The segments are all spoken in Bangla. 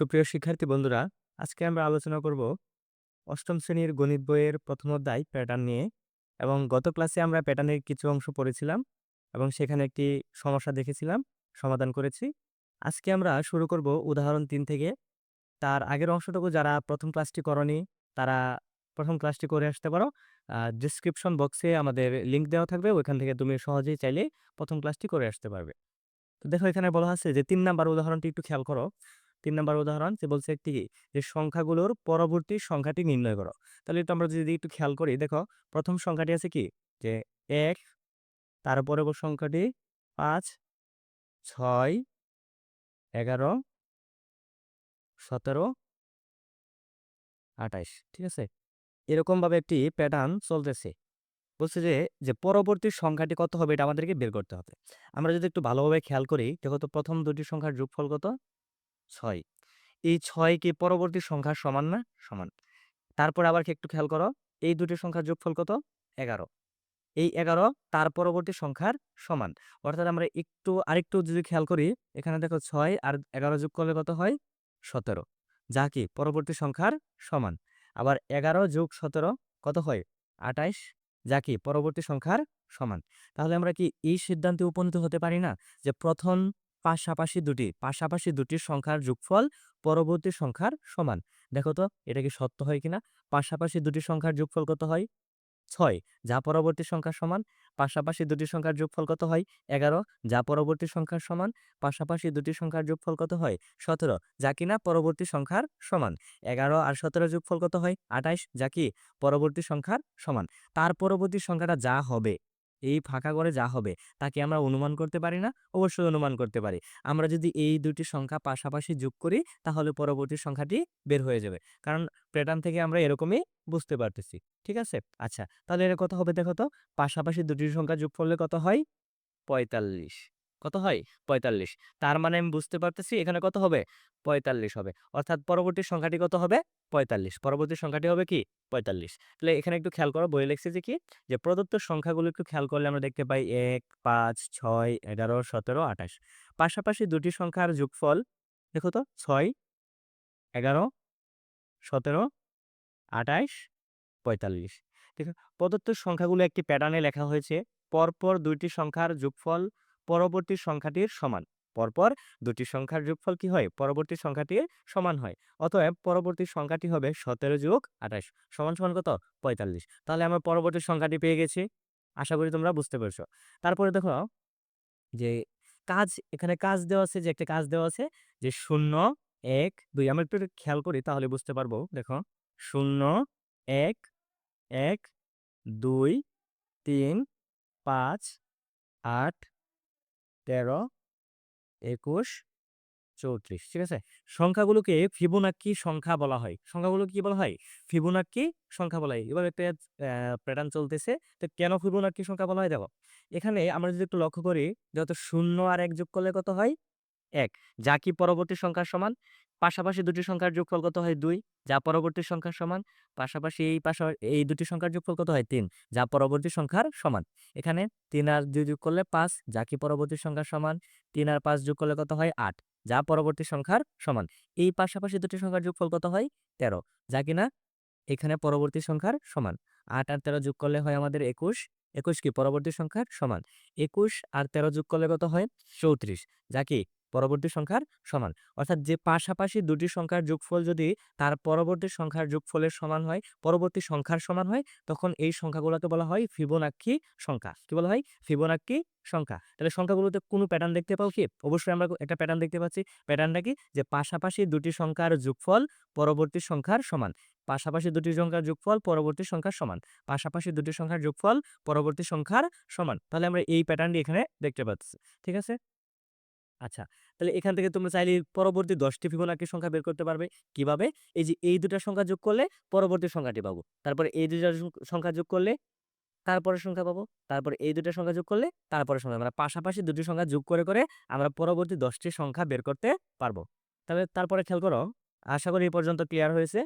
সুপ্রিয় শিক্ষার্থী বন্ধুরা, আজকে আমরা আলোচনা করব অষ্টম শ্রেণির গণিত বইয়ের প্রথম অধ্যায় প্যাটার্ন নিয়ে এবং গত ক্লাসে আমরা প্যাটার্নের কিছু অংশ পড়েছিলাম এবং সেখানে একটি সমস্যা দেখেছিলাম, সমাধান করেছি। আজকে আমরা শুরু করব উদাহরণ তিন থেকে। তার আগের অংশটুকু যারা প্রথম ক্লাসটি করনি তারা প্রথম ক্লাসটি করে আসতে পারো। ডিসক্রিপশন বক্সে আমাদের লিঙ্ক দেওয়া থাকবে, ওইখান থেকে তুমি সহজেই চাইলে প্রথম ক্লাসটি করে আসতে পারবে। তো দেখো এখানে বলা আছে যে তিন নাম্বার উদাহরণটি একটু খেয়াল করো। ৩ নাম্বার উদাহরণ যে বলছে একটি যে সংখ্যাগুলোর পরবর্তী সংখ্যাটি নির্ণয় করো। তাহলে একটু আমরা যদি একটু খেয়াল করি দেখো প্রথম সংখ্যাটি আছে কি যে ১ তার সংখ্যাটি ৫ ৬ ১১ ১৭ ২৮ ঠিক আছে? এরকমভাবে একটি প্যাটার্ন চলতেছে। বলছে যে, যে পরবর্তী সংখ্যাটি কত হবে এটা আমাদেরকে বের করতে হবে। আমরা যদি একটু ভালোভাবে খেয়াল করি দেখো তো প্রথম দুটি সংখ্যার যোগফল কত? ৬ এই ছয় কি পরবর্তী সংখ্যার সমান না? সমান। তারপর আবার একটু খেয়াল করো, এই দুটি সংখ্যার যোগফল কত? ১১ এই ১১ তার পরবর্তী সংখ্যার সমান। অর্থাৎ আমরা একটু আরেকটু যদি খেয়াল করি, এখানে দেখো ছয় আর ১১ যোগ করলে কত হয়? ১৭ যা কি পরবর্তী সংখ্যার সমান। আবার ১১ যোগ ১৭ কত হয়? ২৮ যা কি পরবর্তী সংখ্যার সমান। তাহলে আমরা কি এই সিদ্ধান্তে উপনীত হতে পারি না যে প্রথম পাশাপাশি দুটি পাশাপাশি দুটি সংখ্যার যোগফল পরবর্তী সংখ্যার সমান। দেখো তো, এটা কি সত্য হয় কিনা? পাশাপাশি দুটি সংখ্যার যোগফল কত হয়? ছয়, যা পরবর্তী সংখ্যার সমান। পাশাপাশি দুটি সংখ্যার যোগফল কত হয়? এগারো, যা পরবর্তী সংখ্যার সমান। পাশাপাশি দুটি সংখ্যার যোগফল কত হয়? সতেরো, যা কিনা পরবর্তী সংখ্যার সমান। এগারো আর সতেরো যোগফল কত হয়? আঠাইশ, যা কি পরবর্তী সংখ্যার সমান। তার পরবর্তী সংখ্যাটা যা হবে এই ফাঁকা করে যা হবে, তাকে আমরা অনুমান করতে পারি না, অবশ্যই অনুমান করতে পারি। আমরা যদি এই দুটি সংখ্যা পাশাপাশি যোগ করি, তাহলে পরবর্তী সংখ্যাটি বের হয়ে যাবে। কারণ প্যাটার্ন থেকে আমরা এরকমই বুঝতে পারতেছি, ঠিক আছে? আচ্ছা তাহলে এর কত হবে দেখো তো, পাশাপাশি দুটি সংখ্যা যোগ করলে কত হয়? পঁয়তাল্লিশ। কত হয়? পঁয়তাল্লিশ। তার মানে আমি বুঝতে পারতেছি এখানে কত হবে? পঁয়তাল্লিশ হবে। অর্থাৎ পরবর্তী সংখ্যাটি কত হবে? পঁয়তাল্লিশ। পরবর্তী সংখ্যাটি হবে কি? পঁয়তাল্লিশ। তাহলে এখানে একটু খেয়াল করো বই লিখছে যে কি? যে প্রদত্ত সংখ্যাগুলো একটু খেয়াল করলে আমরা দেখতে পাই এক, পাঁচ, ছয়, এগারো, সতেরো, আঠাশ। পাশাপাশি দুটি সংখ্যার যোগফল দেখো তো, ছয়, এগারো, সতেরো আঠাইশ পঁয়তাল্লিশ। আছে প্রদত্ত সংখ্যাগুলো একটি প্যাটার্নে লেখা হয়েছে। পরপর দুইটি সংখ্যার যোগফল পরবর্তী সংখ্যাটির সমান। পরপর দুটি সংখ্যার যোগফল কি হয়? পরবর্তী সংখ্যাটির সমান হয়। অতএব পরবর্তী সংখ্যাটি হবে সতেরো যোগ আঠাশ, সমান সমান কত? পঁয়তাল্লিশ। তাহলে আমরা পরবর্তী সংখ্যাটি পেয়ে গেছি। আশা করি তোমরা বুঝতে পেরেছ। তারপরে দেখো যে কাজ, এখানে কাজ দেওয়া আছে, যে একটা কাজ দেওয়া আছে, যে শূন্য, এক, দুই। আমরা একটু খেয়াল করি তাহলে বুঝতে পারব। দেখো, শূন্য, এক এক, দুই, তিন, পাঁচ, আট তেরো, একুশ, চৌত্রিশ, ঠিক আছে? সংখ্যাগুলোকে ফিবোনাক্কি সংখ্যা বলা হয়। সংখ্যাগুলো কি বলা হয়? ফিবোনাক্কি সংখ্যা বলা হয়। এবার একটা প্যাটার্ন চলতেছে। তো কেন ফিবোনাক্কি সংখ্যা বলা হয়? দেখো, এখানে আমরা যদি একটু লক্ষ্য করি যত শূন্য আর এক যোগ করলে কত হয়? এক, যা কি পরবর্তী সংখ্যার সমান? পাশাপাশি দুটি সংখ্যার যোগফল কত হয়? দুই, যা পরবর্তী সংখ্যার সমান? পাশাপাশি এই পাশা, এই দুটি সংখ্যার যোগফল কত হয়? তিন, যা পরবর্তী সংখ্যার সমান। এখানে তিন আর দুই যোগ করলে পাঁচ, যা কি পরবর্তী সংখ্যার সমান? তিন আর পাঁচ যোগ করলে কত হয়? আট, যা পরবর্তী সংখ্যার সমান। এই পাশাপাশি দুটি সংখ্যার যোগফল কত হয়? তেরো, যা কিনা এখানে পরবর্তী সংখ্যার সমান। আট আর তেরো যোগ করলে হয় আমাদের একুশ। একুশ কি? পরবর্তী সংখ্যার সমান। একুশ আর তেরো যোগ করলে কত হয়? চৌত্রিশ, যা কি পরবর্তী সংখ্যার সমান। অর্থাৎ যে পাশাপাশি দুটি সংখ্যার যোগফল যদি তার পরবর্তী সংখ্যার যোগফলের সমান হয়, পরবর্তী সংখ্যার সমান হয়, তখন এই সংখ্যাগুলোকে বলা হয় ফিবোনাক্ষী সংখ্যা। কি বলা হয়? ফিবোনাক্ষী সংখ্যা। তাহলে সংখ্যাগুলোতে কোনো প্যাটার্ন দেখতে পাও কি? অবশ্যই আমরা একটা প্যাটার্ন দেখতে পাচ্ছি। প্যাটার্নটা কি? যে পাশাপাশি দুটি সংখ্যার যোগফল পরবর্তী সংখ্যার সমান। পাশাপাশি দুটি সংখ্যার যোগফল পরবর্তী সংখ্যার সমান। পাশাপাশি দুটি সংখ্যার যোগফল পরবর্তী সংখ্যার সমান। তাহলে আমরা এই প্যাটার্নটি এখানে দেখতে পাচ্ছি। ঠিক আছে? আচ্ছা তাহলে এখান থেকে তোমরা চাইলে পরবর্তী দশটি ফিবোনাকি সংখ্যা বের করতে পারবে। কীভাবে? এই যে এই দুটা সংখ্যা যোগ করলে পরবর্তী সংখ্যাটি পাবো। তারপরে এই দুটা সংখ্যা যোগ করলে তারপরে সংখ্যা পাবো। তারপরে এই দুটা সংখ্যা যোগ করলে তারপরে সংখ্যা আমরা পাশাপাশি দুটি সংখ্যা যোগ করে করে আমরা পরবর্তী দশটি সংখ্যা বের করতে পারব। তাহলে তারপরে খেয়াল করো, আশা করি এই পর্যন্ত ক্লিয়ার হয়েছে।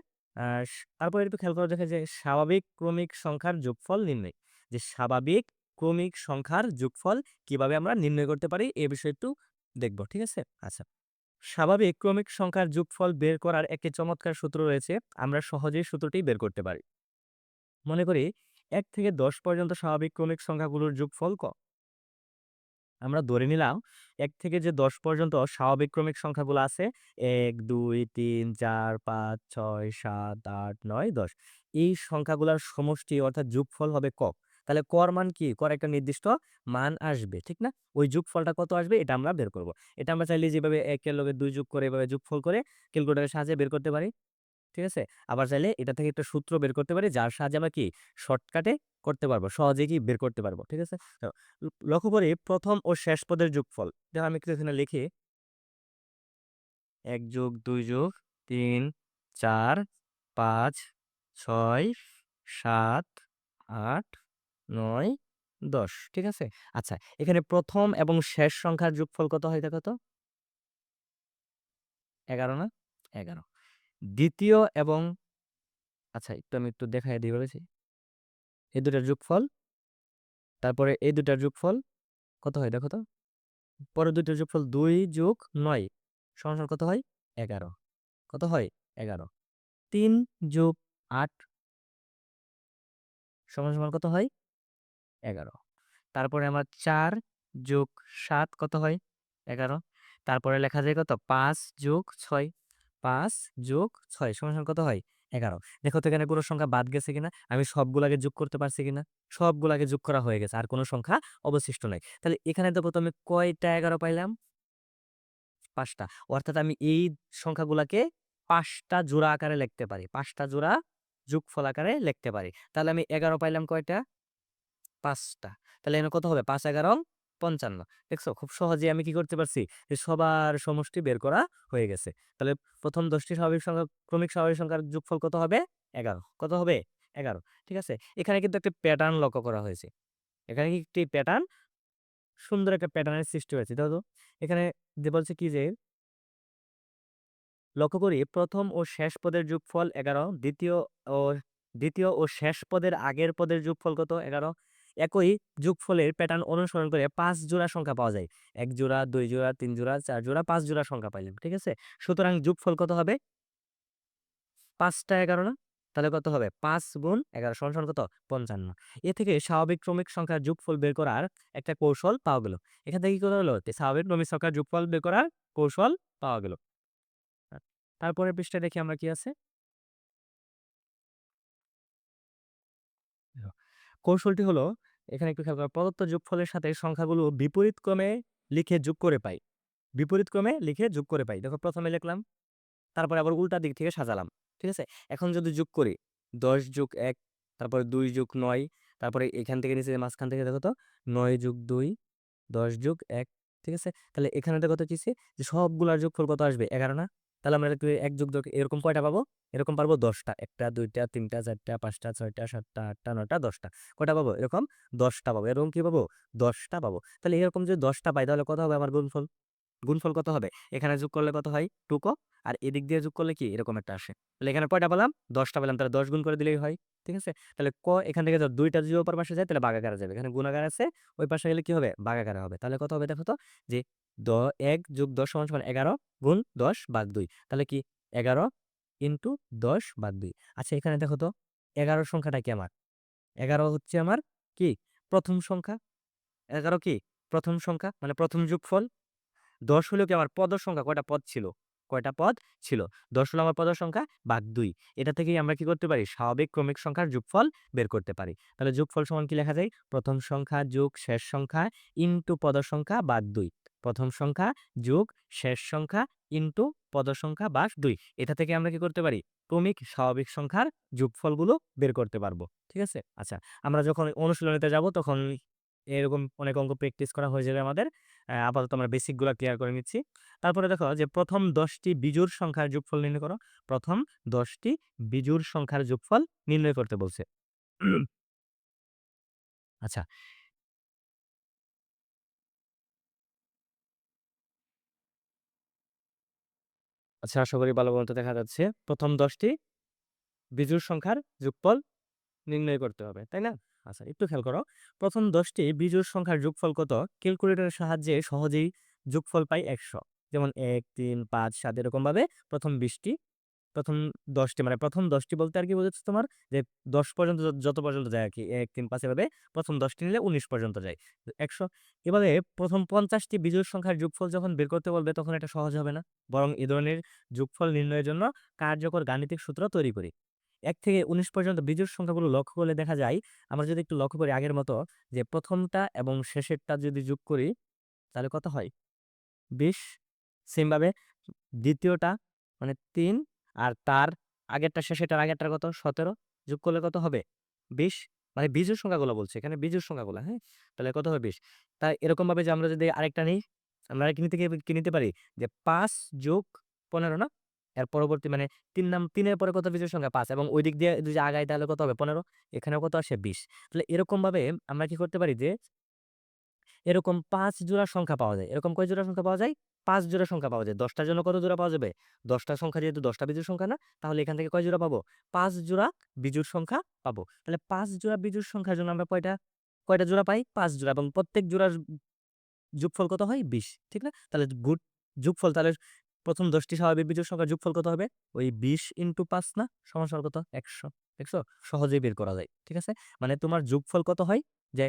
তারপরে একটু খেয়াল করো দেখে যে স্বাভাবিক ক্রমিক সংখ্যার যোগফল নির্ণয়। যে স্বাভাবিক ক্রমিক সংখ্যার যোগফল কীভাবে আমরা নির্ণয় করতে পারি, এ বিষয়ে একটু দেখব, ঠিক আছে? আচ্ছা। স্বাভাবিক ক্রমিক সংখ্যার যোগফল বের করার একটি চমৎকার সূত্র রয়েছে, আমরা সহজেই সূত্রটি বের করতে পারি। মনে করি, এক থেকে দশ পর্যন্ত স্বাভাবিক ক্রমিক সংখ্যাগুলোর যোগফল ক। আমরা ধরে নিলাম, এক থেকে যে দশ পর্যন্ত স্বাভাবিক ক্রমিক সংখ্যাগুলো আছে, এক, দুই, তিন, চার, পাঁচ, ছয়, সাত, আট, নয়, দশ, এই সংখ্যাগুলোর সমষ্টি অর্থাৎ যোগফল হবে ক তাহলে কর মান কি? কর একটা নির্দিষ্ট মান আসবে, ঠিক না? ওই যোগফলটা কত আসবে? এটা আমরা বের করব। এটা আমরা চাইলে যেভাবে একের লগে দুই যোগ করে এভাবে যোগফল করে ক্যালকুলেটারের সাহায্যে বের করতে পারি, ঠিক আছে? আবার চাইলে এটা থেকে একটা সূত্র বের করতে পারি, যার সাহায্যে আমরা কি? শর্টকাটে করতে পারব সহজে কি বের করতে পারব, ঠিক আছে? লক্ষ্য করি প্রথম ও শেষ পদের যোগফল। দেখো আমি এখানে লিখি। এক যোগ দুই যোগ তিন, চার, পাঁচ, ছয়, সাত, আট নয়, দশ, ঠিক আছে? আচ্ছা এখানে প্রথম এবং শেষ সংখ্যার যোগফল কত হয় দেখো তো? এগারো না? এগারো। দ্বিতীয় এবং আচ্ছা একটু আমি একটু দেখাই দিয়ে বলেছি। এই দুটার যোগফল, তারপরে এই দুটার যোগফল কত হয় দেখো তো? পরে দুটার যোগফল দুই যোগ নয় সমান কত হয়? এগারো। কত হয়? এগারো। তিন যোগ আট সমান সমান কত হয়? এগারো। তারপরে আমার চার যোগ সাত কত হয়? এগারো। তারপরে লেখা যায় কত? পাঁচ যোগ ছয়। পাঁচ যোগ ছয় সমান কত হয়? এগারো। দেখো তো এখানে কোনো সংখ্যা বাদ গেছে কিনা? আমি সবগুলাকে যোগ করতে পারছি কিনা? সবগুলাকে যোগ করা হয়ে গেছে, আর কোনো সংখ্যা অবশিষ্ট নাই। তাহলে এখানে তো প্রথমে কয়টা এগারো পাইলাম? পাঁচটা। অর্থাৎ আমি এই সংখ্যাগুলাকে পাঁচটা জোড়া আকারে লিখতে পারি, পাঁচটা জোড়া যোগফল আকারে লিখতে পারি। তাহলে আমি এগারো পাইলাম কয়টা? পাঁচটা তাহলে এখানে কত হবে? পাঁচ, এগারো, পঞ্চান্ন। দেখছ? খুব সহজে আমি কি করতে পারছি? যে সবার সমষ্টি বের করা হয়ে গেছে। তাহলে প্রথম দশটি স্বাভাবিক সংখ্যা, ক্রমিক স্বাভাবিক সংখ্যার যোগফল কত হবে? এগারো। কত হবে? এগারো। ঠিক আছে? এখানে কিন্তু একটি প্যাটার্ন লক্ষ্য করা হয়েছে। এখানে একটি প্যাটার্ন সুন্দর একটা প্যাটার্নের সৃষ্টি হয়েছে। দেখো এখানে যে বলছে কি যে লক্ষ্য করি, প্রথম ও শেষ পদের যোগফল এগারো, দ্বিতীয় ও দ্বিতীয় ও শেষ পদের আগের পদের যোগফল কত? এগারো। একই যোগফলের প্যাটার্ন অনুসরণ করে পাঁচ জোড়া সংখ্যা পাওয়া যায়। এক জোড়া, দুই জোড়া, তিন জোড়া, চার জোড়া, পাঁচ জোড়া সংখ্যা পাইলাম, ঠিক আছে? সুতরাং যোগফল কত হবে? পাঁচটা এগারো না? তাহলে কত হবে? পাঁচ গুণ এগারো সমান কত? পঞ্চান্ন। এ থেকে স্বাভাবিক ক্রমিক সংখ্যার যোগফল বের করার একটা কৌশল পাওয়া গেল। এখান থেকে কি করা হলো? স্বাভাবিক ক্রমিক সংখ্যার যোগফল বের করার কৌশল পাওয়া গেল। তারপরে পৃষ্ঠায় দেখি আমরা কি আছে? কৌশলটি হলো, এখানে একটু খেয়াল করা, প্রদত্ত যোগফলের সাথে সংখ্যাগুলো বিপরীত ক্রমে লিখে যোগ করে পাই। বিপরীত ক্রমে লিখে যোগ করে পাই। দেখো প্রথমে লিখলাম, তারপরে আবার উল্টা দিক থেকে সাজালাম, ঠিক আছে? এখন যদি যোগ করি, দশ যোগ এক, তারপরে দুই যোগ নয়, তারপরে এখান থেকে নিচে মাঝখান থেকে দেখো তো, নয় যোগ দুই, দশ যোগ এক, ঠিক আছে? তাহলে এখানে দেখো তো কিসে যে সবগুলার যোগফল কত আসবে? এগারো না? তাহলে আমরা এক যোগ যোগ এরকম কয়টা পাবো? এরকম পারব দশটা। একটা, দুইটা, তিনটা, চারটা, পাঁচটা, ছয়টা, সাতটা, আটটা, নয়টা, দশটা। কয়টা পাবো? এরকম দশটা পাবো। এরকম কি পাবো? দশটা পাবো। তাহলে এরকম যদি দশটা পাই তাহলে কত হবে আমার গুণফল? গুণফল কত হবে? এখানে যোগ করলে কত হয়? টুকো। আর এদিক দিয়ে যোগ করলে কি? এরকম একটা আসে। তাহলে এখানে কয়টা পেলাম? দশটা পেলাম। তাহলে দশ গুণ করে দিলেই হয়। ঠিক আছে? তাহলে ক এখান থেকে যদি দুইটা যদি ওপর পাশে যায় তাহলে বাগাকারে যাবে। এখানে গুণাগার আছে, ওই পাশে গেলে কি হবে? বাগাকারে হবে। তাহলে কত হবে দেখো তো? যে দ এক যোগ দশ সমান সমান এগারো গুণ দশ বাদ দুই। তাহলে কি? এগারো ইন্টু দশ বাদ দুই। আচ্ছা এখানে দেখো তো এগারো সংখ্যাটা কি আমার? এগারো হচ্ছে আমার কি? প্রথম সংখ্যা। এগারো কি? প্রথম সংখ্যা মানে প্রথম যোগফল। দশ হলো কি আমার পদ সংখ্যা? কয়টা পদ ছিল? কয়টা পদ ছিল? দশ হলো আমার পদ সংখ্যা বাঘ দুই। এটা থেকেই আমরা কি করতে পারি? স্বাভাবিক ক্রমিক সংখ্যার যোগফল বের করতে পারি। তাহলে যোগফল সমান কি লেখা যায়? প্রথম সংখ্যা যোগ শেষ সংখ্যা ইন্টু পদ সংখ্যা বাদ দুই। প্রথম সংখ্যা, যোগ, শেষ সংখ্যা ইন্টু পদ সংখ্যা বাঘ দুই। এটা থেকে আমরা কি করতে পারি? ক্রমিক স্বাভাবিক সংখ্যার যোগফলগুলো বের করতে পারব। ঠিক আছে? আচ্ছা আমরা যখন অনুশীলনীতে যাব, তখন এরকম অনেক অঙ্ক প্র্যাকটিস করা হয়ে যাবে আমাদের। আপাতত আমরা বেসিকগুলো ক্লিয়ার করে নিচ্ছি। তারপরে দেখো যে প্রথম দশটি বিজুর সংখ্যার যোগফল নির্ণয় করো। প্রথম দশটি বিজুর সংখ্যার যোগফল নির্ণয় করতে বলছে। আচ্ছা আচ্ছা আশা করি ভালো দেখা যাচ্ছে। প্রথম দশটি বিজুর সংখ্যার যোগফল নির্ণয় করতে হবে, তাই না? আচ্ছা একটু খেয়াল করো। প্রথম দশটি বিজুর সংখ্যার যোগফল কত? ক্যালকুলেটরের সাহায্যে সহজেই যোগফল পাই একশো। যেমন এক, তিন, পাঁচ, সাত, এরকমভাবে প্রথম বিশটি প্রথম দশটি মানে প্রথম দশটি বলতে আর কি বোঝাচ্ছে তোমার যে দশ পর্যন্ত যত- পর্যন্ত যায় আর কি, এক, তিন, পাঁচ এভাবে প্রথম দশটি নিলে উনিশ পর্যন্ত যায়। একশো, এবারে প্রথম পঞ্চাশটি বিজোড় সংখ্যার যোগফল যখন বের করতে বলবে তখন এটা সহজ হবে না। বরং এ ধরনের যোগফল নির্ণয়ের জন্য কার্যকর গাণিতিক সূত্র তৈরি করি। এক থেকে উনিশ পর্যন্ত বিজোড় সংখ্যাগুলো লক্ষ্য করলে দেখা যায়, আমরা যদি একটু লক্ষ্য করি আগের মতো যে প্রথমটা এবং শেষেরটা যদি যোগ করি, তাহলে কত হয়? বিশ, সেমভাবে দ্বিতীয়টা মানে তিন আর তার আগেরটা শেষেরটার আগেরটার কত? সতেরো। যোগ করলে কত হবে? বিশ। মানে বিজোড় সংখ্যাগুলো বলছে। এখানে বিজোড় সংখ্যাগুলো হ্যাঁ? তাহলে কত হবে বিশ? তাই এরকম ভাবে যে আমরা যদি আরেকটা নিই, আমরা কি নিতে কি নিতে পারি? যে পাঁচ যোগ পনেরো, না? এর পরবর্তী মানে তিন নাম, তিনের পরে কত বিজোড় সংখ্যা? পাঁচ। এবং ওই দিক দিয়ে যদি আগাই, তাহলে কত হবে? পনেরো। এখানেও কত আসে? বিশ। তাহলে এরকম ভাবে আমরা কি করতে পারি যে, এরকম পাঁচ জোড়া সংখ্যা পাওয়া যায়। এরকম কয় জোড়া সংখ্যা পাওয়া যায়? পাঁচ জোড়া সংখ্যা পাওয়া যায়। দশটার জন্য কত জোড়া পাওয়া যাবে? দশটা সংখ্যা যেহেতু দশটা বিজোড় সংখ্যা না, তাহলে এখান থেকে কয় জোড়া পাবো? পাঁচ জোড়া বিজোড় সংখ্যা পাবো। তাহলে পাঁচ জোড়া বিজোড় সংখ্যার জন্য আমরা কয়টা কয়টা জোড়া পাই? পাঁচ জোড়া এবং প্রত্যেক জোড়ার যোগফল কত হয়? বিশ, ঠিক না? তাহলে গুড যোগফল তাহলে প্রথম দশটি স্বাভাবিক বিজোড় সংখ্যার যোগফল কত হবে? ওই বিশ ইন্টু পাঁচ না? সমান কত? একশো, দেখছ? সহজেই বের করা যায়, ঠিক আছে? মানে তোমার যোগফল কত হয়? যে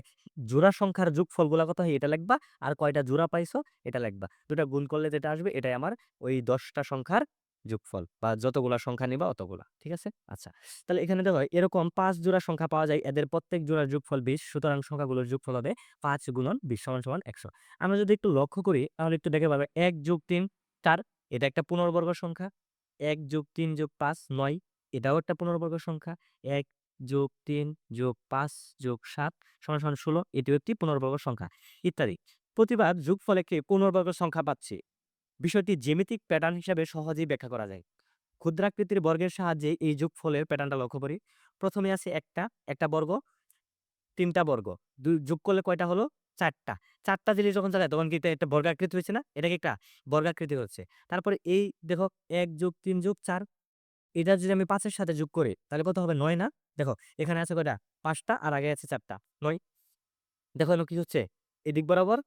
জোড়া সংখ্যার যোগফলগুলা কত হয় এটা লিখবা আর কয়টা জোড়া পাইছো, এটা লিখবা। দুটা গুণ করলে যেটা আসবে, এটাই আমার ওই দশটা সংখ্যার যোগফল বা যতগুলা সংখ্যা নিবা অতগুলা, ঠিক আছে? আচ্ছা তাহলে এখানে দেখো এরকম পাঁচ জোড়া সংখ্যা পাওয়া যায়, এদের প্রত্যেক জোড়ার যোগফল বিশ, সুতরাং সংখ্যাগুলোর যোগফল হবে পাঁচ গুণন বিশ সমান সমান একশো। আমরা যদি একটু লক্ষ্য করি, তাহলে একটু দেখে পাবে, এক যোগ তিন, চার, এটা একটা পুনর্বর্গ সংখ্যা, এক যোগ তিন যোগ পাঁচ, নয়, এটাও একটা পুনর্বর্গ সংখ্যা, এক যোগ তিন, যোগ পাঁচ, যোগ সাত, সমান ষোলো এটিও একটি পুনর্বর্গ সংখ্যা, ইত্যাদি। প্রতিবার যোগফলে একটি পুনর্বর্গ সংখ্যা পাচ্ছি? বিষয়টি জ্যামিতিক প্যাটার্ন হিসাবে সহজেই ব্যাখ্যা করা যায়। ক্ষুদ্রাকৃতির বর্গের সাহায্যে এই যোগফলের প্যাটার্নটা লক্ষ্য করি। প্রথমে আছে একটা একটা বর্গ, তিনটা বর্গ। দুই, যোগ করলে কয়টা হলো? চারটা। চারটা জিনিস যখন চালায়, তখন কি এটা একটা বর্গাকৃতি হয়েছে না? এটা কি একটা বর্গাকৃতি হচ্ছে। তারপরে এই দেখো, এক যোগ তিন যোগ চার, এটা যদি আমি পাঁচের সাথে যোগ করি, তাহলে কত হবে? নয় না? দেখো, এখানে আছে কয়টা? পাঁচটা আর আগে আছে চারটা। নয়? দেখো এখানে কি হচ্ছে? এদিক বরাবর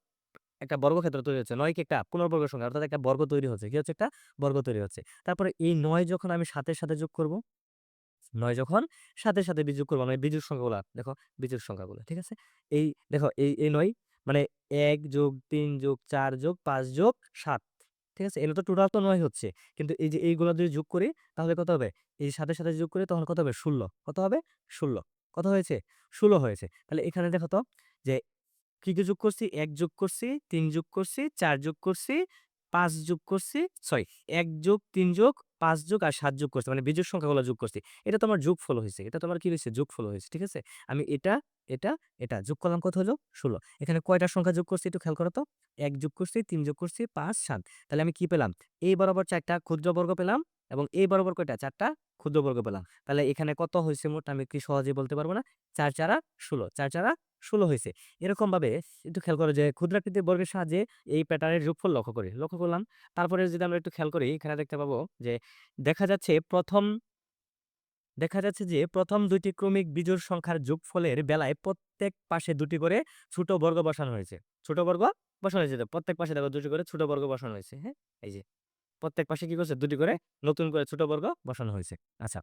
একটা বর্গক্ষেত্র তৈরি হচ্ছে। নয় কি একটা পুনর্বর্গ সংখ্যা? অর্থাৎ একটা বর্গ তৈরি হচ্ছে। কি হচ্ছে? একটা বর্গ তৈরি হচ্ছে। তারপরে এই নয় যখন আমি সাতের সাথে যোগ করব, নয় যখন সাথে সাথে বিযোগ করব মানে বিজুর সংখ্যাগুলা, দেখো বিজুর সংখ্যাগুলো, ঠিক আছে? এই, দেখো, এই এই নয় মানে এক যোগ তিন যোগ চার যোগ পাঁচ যোগ সাত। ঠিক আছে? এগুলো তো টোটাল তো নয় হচ্ছে। কিন্তু এই যে এইগুলো যদি যোগ করি, তাহলে কত হবে? এই সাথে সাথে যোগ করি, তখন কত হবে? ষোলো। কত হবে? ষোলো। কত হয়েছে? ষোলো হয়েছে। তাহলে এখানে দেখো তো, যে কী কী যোগ করছি? এক যোগ করছি, তিন যোগ করছি, চার যোগ করছি, পাঁচ যোগ করছি সরি এক যোগ, তিন যোগ পাঁচ যোগ আর সাত যোগ করছে মানে বিজোড় সংখ্যাগুলো যোগ করছি। এটা তোমার যোগ ফল হয়েছে এটা তোমার কি হয়েছে যোগ ফলো হয়েছে ঠিক আছে? আমি এটা এটা এটা, যোগ করলাম কত হলো? ষোলো। এখানে কয়টা সংখ্যা যোগ করছি একটু খেয়াল করো তো? এক যোগ করছি, তিন যোগ করছি, পাঁচ, সাত। তাহলে আমি কি পেলাম? এই বরাবর চারটা ক্ষুদ্র বর্গ পেলাম। এবং এই বরাবর কয়টা? চারটা? ক্ষুদ্র বর্গ পেলাম তাহলে এখানে কত হয়েছে মোট? আমি কি সহজে বলতে পারব না? চার চারা ষোলো। চার চারা ষোলো হয়েছে এরকম ভাবে একটু খেয়াল করো যে ক্ষুদ্রাকৃতির বর্গের সাহায্যে এই প্যাটার্নের যোগফল লক্ষ্য করি। লক্ষ্য করলাম, তারপরে যদি আমরা একটু খেয়াল করি, এখানে দেখতে পাবো যে দেখা যাচ্ছে প্রথম, দেখা যাচ্ছে যে প্রথম দুইটি ক্রমিক বিজোড় সংখ্যার যোগফলের বেলায় প্রত্যেক পাশে দুটি করে ছোট বর্গ বসানো হয়েছে। ছোট বর্গ বসানো হয়েছে প্রত্যেক পাশে দেখো দুটি করে ছোট বর্গ বসানো হয়েছে হ্যাঁ? এই যে প্রত্যেক পাশে কি করছে? দুটি করে নতুন করে ছোট বর্গ বসানো হয়েছে। আচ্ছা।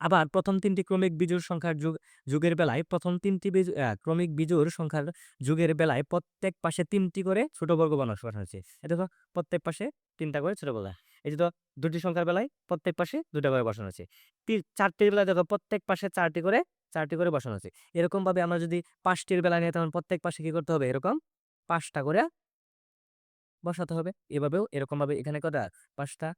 আবার প্রথম তিনটি ক্রমিক বিজোড় সংখ্যার যুগ, যুগের বেলায় প্রথম তিনটি ক্রমিক বিজোড় সংখ্যার যুগের বেলায় প্রত্যেক পাশে তিনটি করে ছোট বর্গ বানানো হয়েছে। এই দেখো, প্রত্যেক পাশে তিনটা করে ছোট বর্গ। এই যে তো, দুটি সংখ্যার বেলায় প্রত্যেক পাশে দুটা করে বসানো হয়েছে। চারটির বেলায় দেখো, প্রত্যেক পাশে চারটি করে চারটি করে বসানো হয়েছে। এরকম ভাবে আমরা যদি পাঁচটির বেলায় নিয়ে তখন প্রত্যেক পাশে কি করতে হবে? এরকম পাঁচটা করে বসাতে হবে। এভাবেও এরকম ভাবে এখানে কটা পাঁচটা।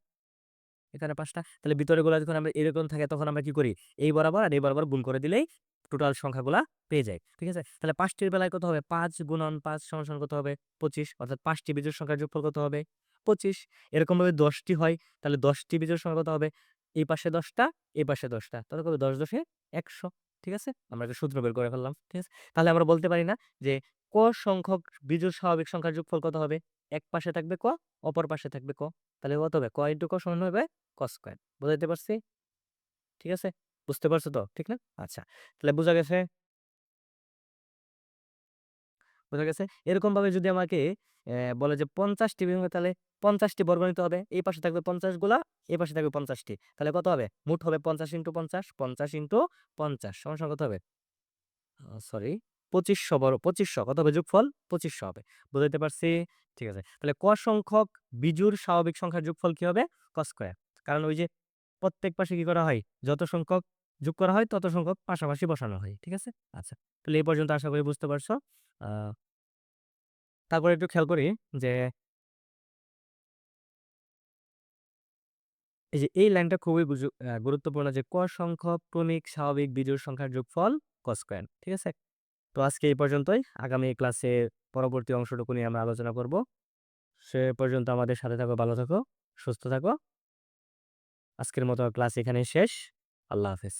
এখানে পাঁচটা। তাহলে ভিতরে গুলা যখন আমরা এরকম থাকে তখন আমরা কি করি? এই বরাবর আর এই বরাবর গুণ করে দিলেই টোটাল সংখ্যাগুলা পেয়ে যায়। ঠিক আছে? তাহলে পাঁচটির বেলায় কত হবে? পাঁচ গুণন পাঁচ সমান কত হবে? পঁচিশ। অর্থাৎ পাঁচটি বিজোড় সংখ্যার যোগফল কত হবে? পঁচিশ। এরকম ভাবে দশটি হয়, তাহলে দশটি বিজোড় সংখ্যা কত হবে? এই পাশে দশটা, এই পাশে দশটা। তাহলে কত? হবে? দশ দশে একশো। ঠিক আছে? আমরা সূত্র বের করে ফেললাম। ঠিক আছে? তাহলে আমরা বলতে পারি না যে ক সংখ্যক বিজোড় স্বাভাবিক সংখ্যার যোগফল কত হবে? এক পাশে থাকবে ক অপর পাশে থাকবে ক তাহলে কত হবে ক ইন্টু ক সমান হবে কস স্কোয়ার বুঝাইতে পারছি ঠিক আছে বুঝতে পারছ তো ঠিক না আচ্ছা তাহলে বোঝা গেছে বোঝা গেছে? এরকমভাবে যদি আমাকে বলে যে ৫০ টি বিভাগ তাহলে ৫০ টি বর্গ নিতে হবে। এই পাশে থাকবে ৫০ গুলা, এই পাশে থাকবে ৫০ টি। তাহলে কত হবে? মোট হবে ৫০ ইন্টু ৫০, ৫০ ইন্টু ৫০ সমান, সমান কত হবে? সরি পঁচিশশো বড় পঁচিশশো কত হবে যোগফল? ২৫০০ হবে। বুঝাইতে পারছি? ঠিক আছে। তাহলে ক সংখ্যক বিজোড় স্বাভাবিক সংখ্যার যোগফল কি হবে? ক স্কয়ার। কারণ ওই যে প্রত্যেক পাশে কি করা হয়? যত সংখ্যক যোগ করা হয়, তত সংখ্যক পাশাপাশি বসানো হয়। ঠিক আছে? আচ্ছা। তাহলে এই পর্যন্ত আশা করি বুঝতে পারছ। তারপরে একটু খেয়াল করি যে এই যে এই লাইনটা খুবই গুরুত্বপূর্ণ যে ক সংখ্যক ক্রমিক স্বাভাবিক বিজোড় সংখ্যার যোগফল ক স্কয়ার। ঠিক আছে? তো আজকে এই পর্যন্তই। আগামী ক্লাসে পরবর্তী অংশটুকু নিয়ে আমরা আলোচনা করব। সে পর্যন্ত আমাদের সাথে থাকো, ভালো থাকো, সুস্থ থাকো। আজকের মতো ক্লাস এখানেই শেষ। আল্লাহ হাফেজ।